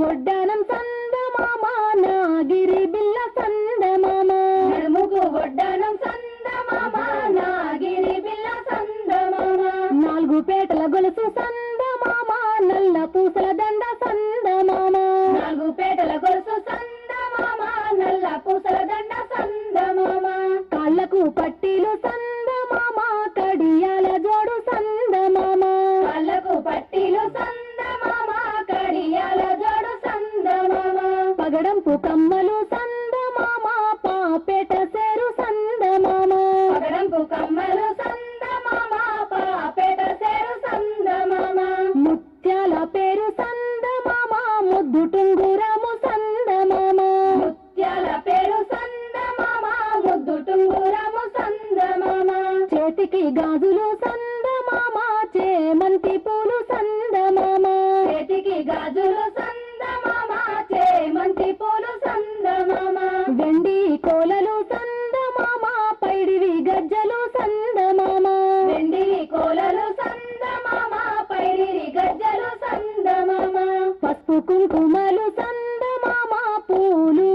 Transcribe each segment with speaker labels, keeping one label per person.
Speaker 1: ఒడ్డానం సందమామ నాగిరి బిల్ల సందమామ.
Speaker 2: నడుముకు ఒడ్డానం సందమామ నాగిరి బిల్ల సందమామ.
Speaker 1: నాలుగు పేటల గొలుసు సందమామ నల్ల పూసల దండ సందమామ.
Speaker 2: నాలుగు పేటల గొలుసు సందమామ నల్ల పూసల దండ సందమామ.
Speaker 1: కాళ్ళకు పట్టీలు
Speaker 2: కమ్మలు సందమామ పాపేట సేరు సందమామ.
Speaker 1: ముత్యాల పేరు సందమామ ముద్దు టుంగురము సందమామ.
Speaker 2: ముత్యాల పేరు సందమామ ముద్దు టుంగురము సందమామ.
Speaker 1: చేతికి గాజులు సందమామ చేమంతి పూలు సందమామ.
Speaker 2: చేతికి గాజులు సందమామ చేమంతి పూలు సందమామ.
Speaker 1: వెండి కోలలు పసుపు కుంకుమలు సందమామ పూలు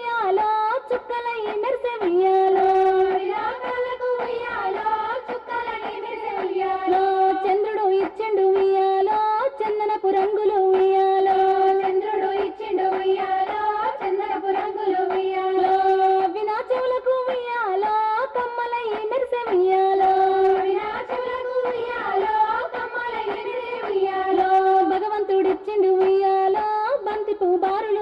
Speaker 1: ఉయ్యాలో చుక్కలై మెరిసే ఉయ్యాలో చంద్రుడు ఇచ్చిండు ఉయ్యాలో చందనపు రంగులు ఉయ్యాలో.
Speaker 2: చంద్రుడు ఇచ్చిండు ఉయ్యాలో చందనపు రంగులు ఉయ్యాలో.
Speaker 1: వినాచములకు ఉయ్యాలో కమ్మలై మెరిసే ఉయ్యాలో
Speaker 2: వినాచములకు ఉయ్యాలో కమ్మలై మెరిసే ఉయ్యాలో
Speaker 1: భగవంతుడిచ్చిండు ఉయ్యాలో బంతి పువ్వు బారులు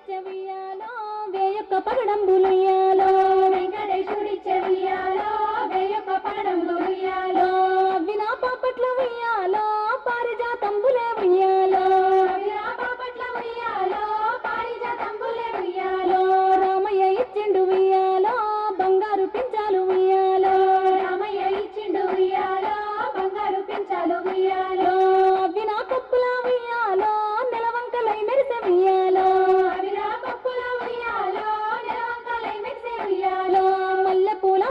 Speaker 1: నిత్య వేయొక్క పగడంబులయ్యా.